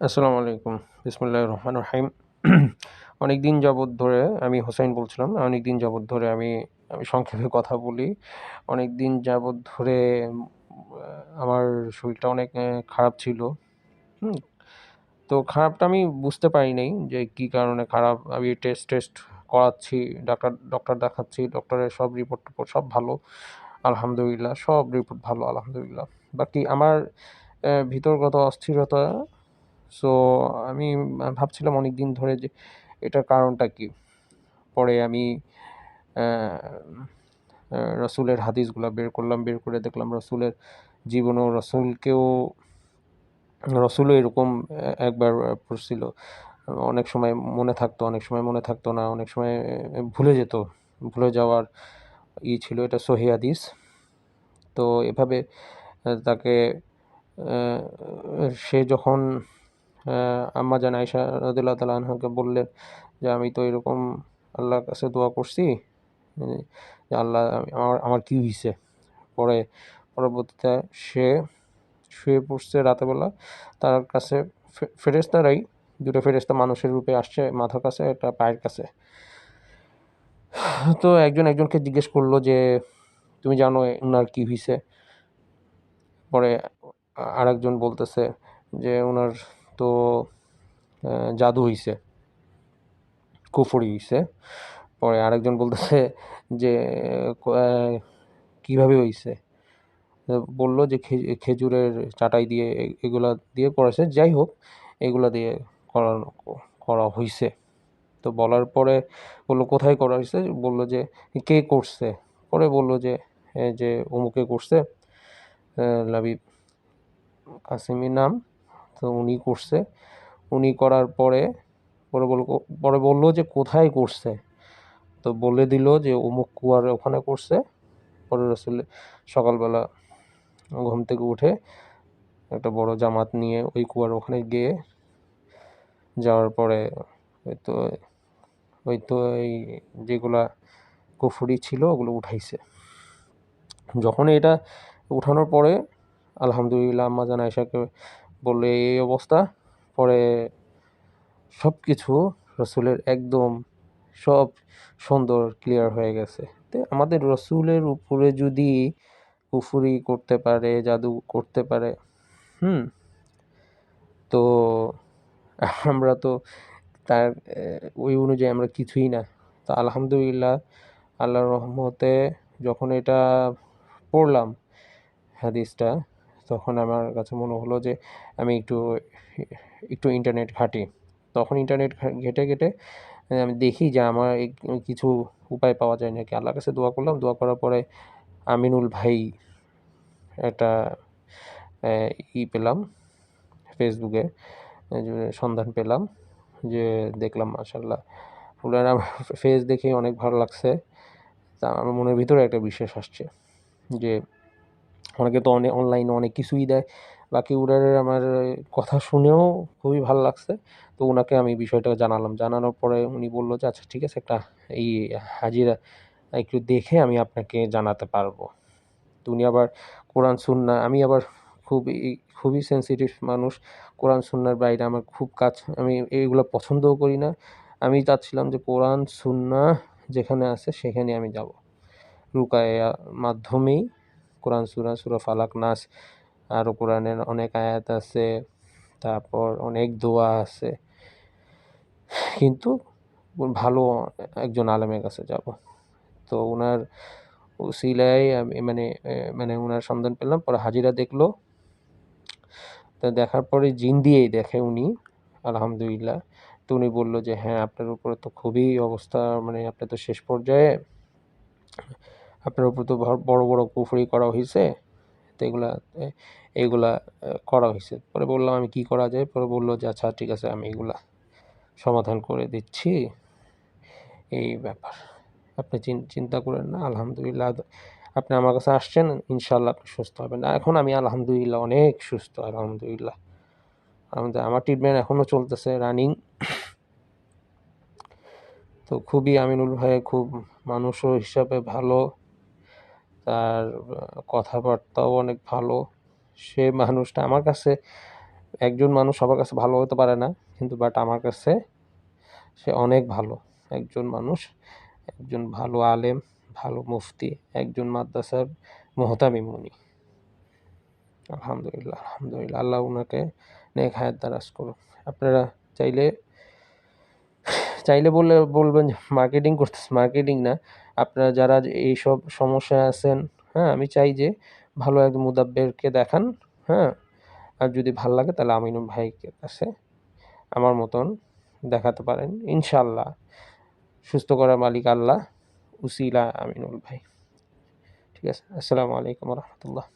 আসসালামু আলাইকুম। বিসমুল্লাহ রহমান রহিম। অনেক দিন যাবৎ ধরে আমি হোসাইন বলছিলাম অনেক দিন যাবৎ ধরে আমি আমি সংক্ষেপে কথা বলি। অনেক দিন যাবৎ ধরে আমার শরীরটা অনেক খারাপ ছিল। তো খারাপটা আমি বুঝতে পারি নাই যে কী কারণে খারাপ। আমি টেস্ট টেস্ট করাচ্ছি, ডাক্তার ডক্টর দেখাচ্ছি ডক্টরের সব রিপোর্ট সব ভালো। আলহামদুলিল্লাহ, সব রিপোর্ট ভালো, আলহামদুলিল্লাহ। বাকি আমার ভিতরগত অস্থিরতা। সো আমি ভাবছিলাম অনেক দিন ধরে যে এটার কারণটা কি? পরে আমি রসুলের হাদিসগুলো বের করলাম, বের করে দেখলাম রসুলের জীবন ও রসুলকেও, রসুলও এরকম একবার পড়ছিল। অনেক সময় মনে থাকতো, অনেক সময় মনে থাকতো না, অনেক সময় ভুলে যেত। ভুলে যাওয়ার ই ছিল, এটা সহি হাদিস। তো এভাবে তাকে সে যখন আম্মা জান আয়সা রাদিল্লাহ তালা আনহাকে বললেন যে, আমি তো এরকম আল্লাহর কাছে দোয়া করছি যে আল্লাহ, আমার আমার কী হয়েছে পরে পরবর্তীতে সে শুয়ে পড়ছে রাতেবেলা। তার কাছে ফে- ফেরেশতারাই দুটো ফেরেশতা মানুষের রূপে আসছে মাথার কাছে, একটা পায়ের কাছে। তো একজন একজনকে জিজ্ঞেস করল যে, তুমি জানো ওনার কী হয়েছে পরে আরেকজন বলতেছে যে ওনার তো জাদু হইছে, কুফরি হইছে। পরে আরেকজন বলতেছে যে কীভাবে হইছে? বলল যে খেজুরের চাটাই দিয়ে এগুলা দিয়ে করেছে। যাই হোক, এগুলা দিয়ে করানো, করা হইছে। তো বলার পরে বলল, কোথায় করা হয়েছে বলল যে, কে করছে? পরে বলল যে যে অমুকে করছে লাবিব। কাসিমি নাম। তো উনি করছে। উনি করার পরে পরে বলল, পরে বলল যে, কোথায় করছে? তো বলে দিল যে, অমুক কুয়ার ওখানে করছে। পরে রসুল সকালবেলা ঘুম থেকে উঠে একটা বড় জামাত নিয়ে ওই কুয়ার ওখানে গিয়ে যাওয়ার পরে ওই তো ওই তো এই যেগুলা কুফুরি ছিল, ওগুলো উঠাইছে। যখন এটা উঠানোর পরে আলহামদুলিল্লাহ, আম্মা জান আয়সাকে বললে, এই অবস্থা? পরে সব কিছু রসুলের একদম সব সুন্দর ক্লিয়ার হয়ে গেছে। তো আমাদের রসুলের উপরে যদি কুফুরি করতে পারে, জাদু করতে পারে, হুম, তো আমরা তো তার ওই অনুযায়ী আমরা কিছুই না। তো আলহামদুলিল্লাহ, আল্লাহর রহমতে যখন এটা পড়লাম হাদিসটা তখন আমার কাছে মনে হলো যে আমি একটু একটু ইন্টারনেট ঘাঁটি। তখন ইন্টারনেট ঘেটে ঘেটে আমি দেখি যে আমার কিছু উপায় পাওয়া যায় নাকি। আল্লাহর কাছে দোয়া করলাম। দোয়া করার পরে আমিনুল ভাই একটা ই পেলাম ফেসবুকে সন্ধান পেলাম যে দেখলাম মাশাল্লাহ ওনার আমার ফেস দেখে অনেক ভালো লাগছে। তা আমার মনের ভিতরে একটা বিশ্বাস আসছে যে অনেকে তো অনেক অনলাইনে অনেক কিছুই দেয়। বাকি উনারের আমার কথা শুনেও খুবই ভালো লাগছে। তো ওনাকে আমি বিষয়টা জানালাম। জানানোর পরে উনি বলল যে আচ্ছা ঠিক আছে, একটা এই হাজিরা একটু দেখে আমি আপনাকে জানাতে পারব। তো উনি আবার কোরআন, সুন্না, আমি আবার খুবই খুবই সেনসিটিভ মানুষ। কোরআন, সুন্নার বাইরে আমার খুব কাজ, আমি এইগুলো পছন্দও করি না। আমি চাচ্ছিলাম যে কোরআন, সুন্না যেখানে আছে সেখানে আমি যাব। রুকায়া মাধ্যমেই কোরআন, সুরা সুরা ফালাক, নাস আরও কোরআনের অনেক আয়াত আছে, তারপর অনেক দোয়া আছে। কিন্তু ভালো একজন আলেমের কাছে যাব। তো ওনার উসিলায় আমি মানে মানে ওনার সন্ধান পেলাম, পরে হাজিরা দেখল। তা দেখার পরে জিন দিয়েই দেখে উনি, আলহামদুলিল্লাহ। তো উনি বলল যে হ্যাঁ আপনার উপরে তো খুবই অবস্থা মানে আপনি তো শেষ পর্যায়ে। আপনার উপর তো বড় বড় কুফরি করা হয়েছে তো এগুলা এ, এগুলা করা হয়েছে পরে বললাম আমি কি করা যায়? পরে বলল যে আচ্ছা ঠিক আছে আমি এগুলা সমাধান করে দিচ্ছি। এই ব্যাপার। আপনি চিন- চিন্তা করেন না আলহামদুলিল্লাহ। আপনি আমার কাছে আসছেন ইনশাল্লাহ আপনি সুস্থ হবেন। এখন আমি আলহামদুলিল্লাহ অনেক সুস্থ আলহামদুলিল্লাহ। আমাদের আমার ট্রিটমেন্ট এখনও চলতেছে রানিং তো খুবই আমিনুল ভাই খুব মানুষও হিসাবে ভালো। তার কথাবার্তাও অনেক ভালো। সে মানুষটা আমার কাছে, একজন মানুষ সবার কাছে ভালো হতে পারে না, কিন্তু বাট আমার কাছে সে অনেক ভালো। একজন মানুষ, একজন ভালো আলেম, ভালো মুফতি, একজন মাদ্রাসার মোহতামিম উনি। আলহামদুলিল্লাহ আলহামদুলিল্লাহ। আল্লাহ ওনাকে নেক হায়াত দারাজ করুন আপনারা চাইলে চাইলে বলে বলবেন যে মার্কেটিং করতেছে মার্কেটিং না। আপনারা যারা এইসব সমস্যায় আছেন হ্যাঁ আমি চাই যে ভালো এক মুদাব্বেরকে দেখান হ্যাঁ। আর যদি ভালো লাগে তাহলে আমিনুল ভাইকে কাছে আমার মতন দেখাতে পারেন ইনশাল্লাহ সুস্থ করার মালিক আল্লাহ, উসিলা আমিনুল ভাই। ঠিক আছে, আসসালামু আলাইকুম রহমতুল্লাহ।